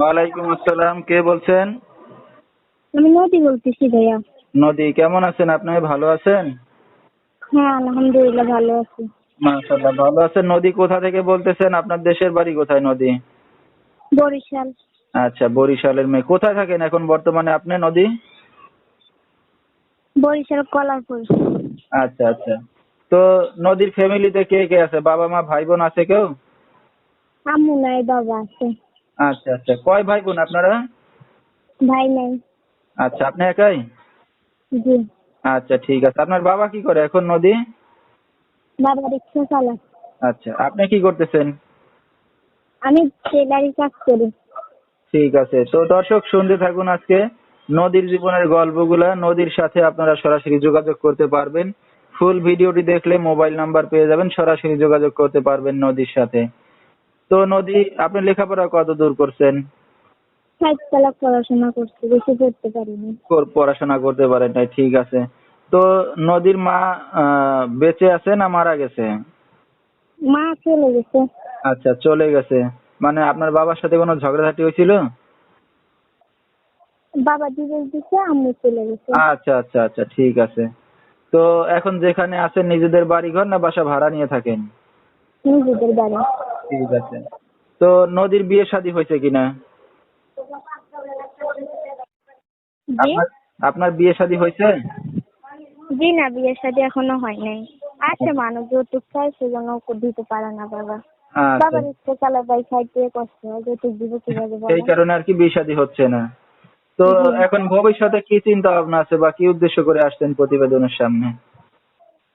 ওয়ালাইকুম আসসালাম কে বলছেন? আমি নদী বলতেছি ভাইয়া। নদী কেমন আছেন আপনি? ভালো আছেন? হ্যাঁ আলহামদুলিল্লাহ ভালো আছি। মাশাআল্লাহ ভালো আছেন। নদী কোথা থেকে বলতেছেন? আপনার দেশের বাড়ি কোথায় নদী? বরিশাল। আচ্ছা বরিশালের মেয়ে। কোথায় থাকেন এখন বর্তমানে আপনি নদী? বরিশাল কলারপুর। আচ্ছা আচ্ছা। তো নদীর ফ্যামিলিতে কে কে আছে? বাবা মা ভাই বোন আছে কেউ? আম্মু নাই বাবা আছে। আচ্ছা আচ্ছা। কয় ভাই বোন আপনারা? ভাই নাই। আচ্ছা আপনি একাই? জি। আচ্ছা ঠিক আছে। আপনার বাবা কি করে এখন নদী? বাবা রিক্সা চালা আচ্ছা আপনি কি করতেছেন? আমি টেলারি কাজ করি। ঠিক আছে। তো দর্শক শুনতে থাকুন আজকে নদীর জীবনের গল্পগুলা। নদীর সাথে আপনারা সরাসরি যোগাযোগ করতে পারবেন। ফুল ভিডিওটি দেখলে মোবাইল নাম্বার পেয়ে যাবেন। সরাসরি যোগাযোগ করতে পারবেন নদীর সাথে। তো নদী আপনি লেখাপড়া কত দূর করছেন? ষাট পড়াশোনা করছি বেশি পড়তে পারিনি। পড়াশোনা করতে পারেন নাই ঠিক আছে। তো নদীর মা বেঁচে আছে না মারা গেছে? মা চলে গেছে। আচ্ছা চলে গেছে। মানে আপনার বাবার সাথে কোনো ঝগড়াঝাটি হয়েছিল? বাবা ডিভোর্স দিছে আম্মু চলে গেছে। আচ্ছা আচ্ছা আচ্ছা ঠিক আছে। তো এখন যেখানে আছেন নিজেদের বাড়ি ঘর না বাসা ভাড়া নিয়ে থাকেন? নিজেদের বাড়ি। ঠিক আছে। তো নদীর বিয়ে শাদী হয়েছে কিনা? জি? আপনার বিয়ে শাদী হয়েছে? জি না বিয়ের সাথে এখনও হয় নাই। আছে মানুষ যৌতুক চাই সেজন্য দিতে পারে না বাবা। আচ্ছা। বাবার ইচ্ছে চালা বাই খাইতে কষ্ট হয় যৌতুক দিব কীভাবে সেই কারণে আর কি বিয়ে শাদী হচ্ছে না। তো এখন ভবিষ্যতে কি চিন্তা ভাবনা আছে বা কি উদ্দেশ্য করে আসছেন প্রতিবেদনের সামনে?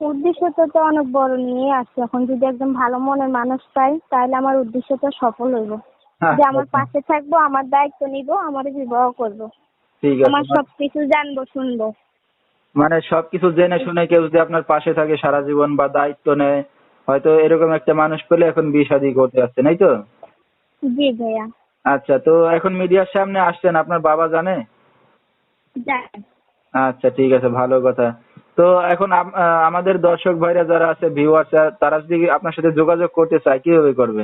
উদ্দেশ্য তো অনেক বড় নিয়ে আসছে। এখন যদি একদম ভালো মনের মানুষ পাই তাহলে আমার উদ্দেশ্য তো সফল হইব। যে আমার পাশে থাকব আমার দায়িত্ব নিব আমার বিবাহ করব। আমার সবকিছু জানব শুনব। মানে সবকিছু জেনে শুনে কেউ যদি আপনার পাশে থাকে সারা জীবন বা দায়িত্ব নেয় হয়তো এরকম একটা মানুষ পেলে এখন বিয়ে শাদী করতে আসছে নাই তো? জি ভাইয়া। আচ্ছা তো এখন মিডিয়ার সামনে আসছেন আপনার বাবা জানে। আচ্ছা ঠিক আছে ভালো কথা। তো এখন আমাদের দর্শক ভাইরা যারা আছে ভিউয়ার্স তারা যদি আপনার সাথে যোগাযোগ করতে চায় কীভাবে করবে?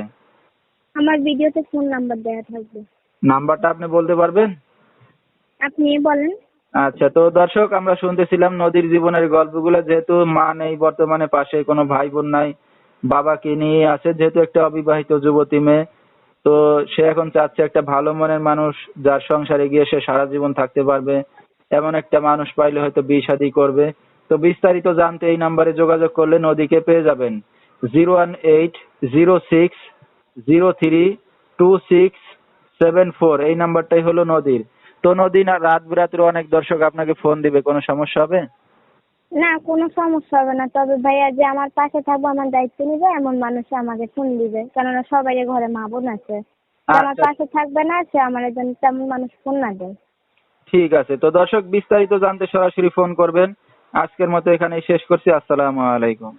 আমার ভিডিওতে ফোন নাম্বার দেওয়া থাকবে। নাম্বারটা আপনি বলতে পারবেন? আপনি বলেন। আচ্ছা তো দর্শক আমরা শুনতেছিলাম নদীর জীবনের গল্পগুলো। যেহেতু মা নেই বর্তমানে পাশে কোনো ভাই বোন নাই বাবাকে নিয়ে আছে। যেহেতু একটা অবিবাহিত যুবতী মেয়ে তো সে এখন চাচ্ছে একটা ভালো মনের মানুষ যার সংসারে গিয়ে সে সারা জীবন থাকতে পারবে। এমন একটা মানুষ পাইলে হয়তো বিয়ে শাদী করবে। তো বিস্তারিত জানতে এই নাম্বারে যোগাযোগ করলে নদীকে পেয়ে যাবেন। Zero one eight zero six zero three two six seven four. এই নাম্বারটাই হলো নদীর। তো নদী না রাত বিরাত্রে অনেক দর্শক আপনাকে ফোন দিবে। কোনো সমস্যা হবে? না কোনো সমস্যা হবে না। তবে ভাইয়া যে আমার পাশে থাকব আমার দায়িত্ব নিবে এমন মানুষ আমাকে ফোন দিবে। কেননা সবাই ঘরে মা বোন আছে আমার আচ্ছা। পাশে থাকবে না সে আমার জন্য তেমন মানুষ ফোন না দেয়। ঠিক আছে। তো দর্শক বিস্তারিত জানতে সরাসরি ফোন করবেন। আজকের মতো এখানেই শেষ করছি আসসালামু আলাইকুম।